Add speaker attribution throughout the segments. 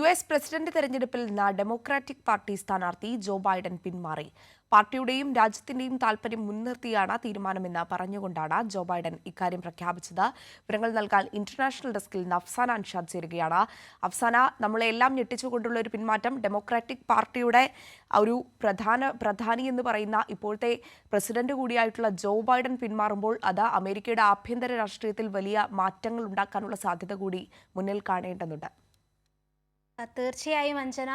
Speaker 1: U S president തെരഞ്ഞെടുപ്പിൽ നിന്ന് democratic party സ്ഥാനാർത്ഥി ജോ ബൈഡൻ പിന്മാറി പാർട്ടിയുടെയും രാജ്യത്തിന്റെയും താൽപര്യം മുൻനിർത്തിയാണ് തീരുമാനമെന്ന് പറഞ്ഞുകൊണ്ടാണ് ജോ ബൈഡൻ ഇക്കാര്യം പ്രഖ്യാപിച്ചത് വിവരങ്ങൾ നൽകാൻ ഇന്റർനാഷണൽ ഡെസ്കിൽ നിന്ന് അഫ്സാന അൻഷാദ് ചേരുകയാണ് അഫ്സാന നമ്മളെ എല്ലാം ഞെട്ടിച്ചുകൊണ്ടുള്ള ഒരു പിന്മാറ്റം ഡെമോക്രാറ്റിക് പാർട്ടിയുടെ ഒരു പ്രധാന പ്രധാനി എന്ന് പറയുന്ന ഇപ്പോഴത്തെ പ്രസിഡന്റ് കൂടിയായിട്ടുള്ള ജോ ബൈഡൻ പിന്മാറുമ്പോൾ അത് അമേരിക്കയുടെ ആഭ്യന്തര രാഷ്ട്രീയത്തിൽ വലിയ മാറ്റങ്ങൾ ഉണ്ടാക്കാനുള്ള സാധ്യത കൂടി മുന്നിൽ കാണേണ്ടതുണ്ട്
Speaker 2: തീർച്ചയായും അഞ്ജന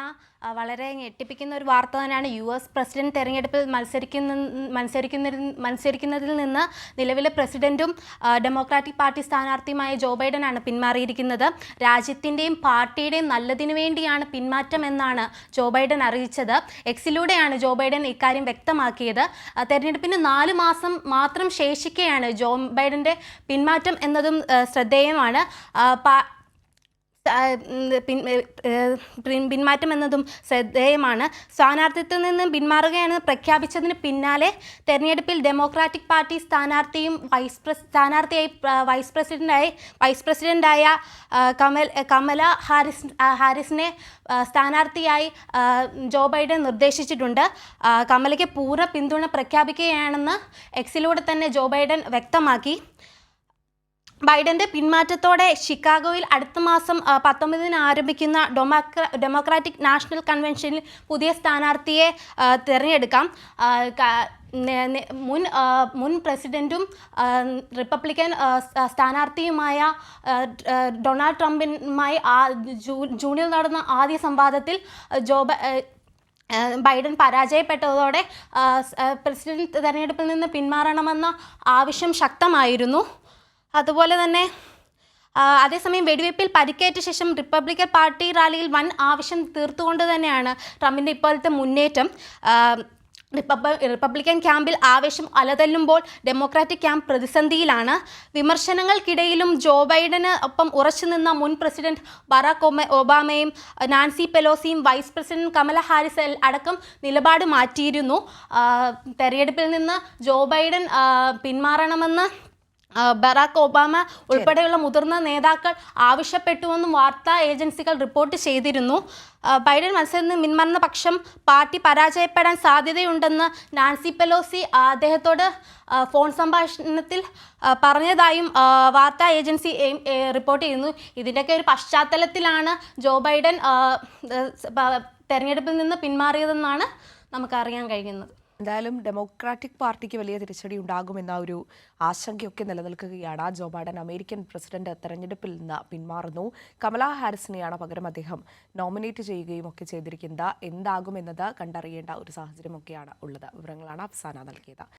Speaker 2: വളരെ ഞെട്ടിപ്പിക്കുന്ന ഒരു വാർത്ത തന്നെയാണ് യു എസ് പ്രസിഡന്റ് തെരഞ്ഞെടുപ്പിൽ മത്സരിക്കുന്ന മത്സരിക്കുന്ന മത്സരിക്കുന്നതിൽ നിന്ന് നിലവിലെ പ്രസിഡന്റും ഡെമോക്രാറ്റിക് പാർട്ടി സ്ഥാനാർത്ഥിയുമായ ജോ ബൈഡനാണ് പിന്മാറിയിരിക്കുന്നത് രാജ്യത്തിൻ്റെയും പാർട്ടിയുടെയും നല്ലതിനു വേണ്ടിയാണ് പിന്മാറ്റം എന്നാണ് ജോ ബൈഡൻ അറിയിച്ചത് എക്സിലൂടെയാണ് ജോ ബൈഡൻ ഇക്കാര്യം വ്യക്തമാക്കിയത് തെരഞ്ഞെടുപ്പിന് നാല് മാസം മാത്രം ശേഷിക്കുകയാണ് ജോ ബൈഡൻ്റെ പിന്മാറ്റം എന്നതും ശ്രദ്ധേയമാണ് പിന്മാറ്റം എന്നതും ശ്രദ്ധേയമാണ് സ്ഥാനാർത്ഥിത്വത്തിൽ നിന്ന് പിന്മാറുകയാണെന്ന് പ്രഖ്യാപിച്ചതിന് പിന്നാലെ തെരഞ്ഞെടുപ്പിൽ ഡെമോക്രാറ്റിക് പാർട്ടി സ്ഥാനാർത്ഥിയും വൈസ് പ്രസ് സ്ഥാനാർത്ഥിയായി വൈസ് പ്രസിഡൻ്റായി വൈസ് പ്രസിഡൻ്റായ കമൽ കമല ഹാരിസ് ഹാരിസിനെ സ്ഥാനാർത്ഥിയായി ജോ ബൈഡൻ നിർദ്ദേശിച്ചിട്ടുണ്ട് കമലയ്ക്ക് പൂർണ്ണ പിന്തുണ പ്രഖ്യാപിക്കുകയാണെന്ന് എക്സിലൂടെ തന്നെ ജോ ബൈഡൻ വ്യക്തമാക്കി ബൈഡന്റെ പിന്മാറ്റത്തോടെ ഷിക്കാഗോയിൽ അടുത്ത മാസം പത്തൊമ്പതിന് ആരംഭിക്കുന്ന ഡൊമാക്ര ഡെമോക്രാറ്റിക് നാഷണൽ കൺവെൻഷനിൽ പുതിയ സ്ഥാനാർത്ഥിയെ തിരഞ്ഞെടുക്കാം മുൻ മുൻ പ്രസിഡൻറ്റും റിപ്പബ്ലിക്കൻ സ്ഥാനാർത്ഥിയുമായ ഡൊണാൾഡ് ട്രംപിനുമായി ജൂണിൽ നടന്ന ആദ്യ സംവാദത്തിൽ ജോ ബൈഡൻ പരാജയപ്പെട്ടതോടെ പ്രസിഡന്റ് തെരഞ്ഞെടുപ്പിൽ നിന്ന് പിന്മാറണമെന്ന ആവശ്യം ശക്തമായിരുന്നു അതുപോലെ തന്നെ അതേസമയം വെടിവയ്പ്പിൽ പരിക്കേറ്റ ശേഷം റിപ്പബ്ലിക്കൻ പാർട്ടി റാലിയിൽ വൻ ആവശ്യം തീർത്തുകൊണ്ട് തന്നെയാണ് ട്രംപിൻ്റെ ഇപ്പോഴത്തെ മുന്നേറ്റം റിപ്പബ്ലിക്കൻ ക്യാമ്പിൽ ആവേശം അലതല്ലുമ്പോൾ ഡെമോക്രാറ്റിക് ക്യാമ്പ് പ്രതിസന്ധിയിലാണ് വിമർശനങ്ങൾക്കിടയിലും ജോ ബൈഡന് ഒപ്പം ഉറച്ചുനിന്ന മുൻ പ്രസിഡന്റ് ബറാക് ഒമ ഒബാമയും നാൻസി പെലോസിയും വൈസ് പ്രസിഡന്റ് കമല ഹാരിസ് അടക്കം നിലപാട് മാറ്റിയിരുന്നു തെരഞ്ഞെടുപ്പിൽ നിന്ന് ജോ ബൈഡൻ പിന്മാറണമെന്ന് ബറാക്ക് ഒബാമ ഉൾപ്പെടെയുള്ള മുതിർന്ന നേതാക്കൾ ആവശ്യപ്പെട്ടുവെന്നും വാർത്താ ഏജൻസികൾ റിപ്പോർട്ട് ചെയ്തിരുന്നു ബൈഡൻ മത്സരത്തിൽ നിന്ന് മിൻമറന്ന പക്ഷം പാർട്ടി പരാജയപ്പെടാൻ സാധ്യതയുണ്ടെന്ന് നാൻസി പെലോസി അദ്ദേഹത്തോട് ഫോൺ സംഭാഷണത്തിൽ പറഞ്ഞതായും വാർത്താ ഏജൻസി റിപ്പോർട്ട് ചെയ്യുന്നു ഇതിൻ്റെയൊക്കെ ഒരു പശ്ചാത്തലത്തിലാണ് ജോ ബൈഡൻ തെരഞ്ഞെടുപ്പിൽ നിന്ന് പിന്മാറിയതെന്നാണ് നമുക്കറിയാൻ കഴിയുന്നത്
Speaker 1: എന്തായാലും ഡെമോക്രാറ്റിക് പാർട്ടിക്ക് വലിയ തിരിച്ചടി ഉണ്ടാകുമെന്ന ഒരു ആശങ്കയൊക്കെ നിലനിൽക്കുകയാണ് ജോ ബൈഡൻ അമേരിക്കൻ പ്രസിഡന്റ് തെരഞ്ഞെടുപ്പിൽ നിന്ന് പിന്മാറുന്നു കമലാ ഹാരിസിനെയാണ് പകരം അദ്ദേഹം നോമിനേറ്റ് ചെയ്യുകയും ഒക്കെ ചെയ്തിരിക്കുന്നത് എന്താകുമെന്നത് കണ്ടറിയേണ്ട ഒരു സാഹചര്യമൊക്കെയാണ് ഉള്ളത് വിവരങ്ങളാണ് അഫ്സാന നൽകിയത്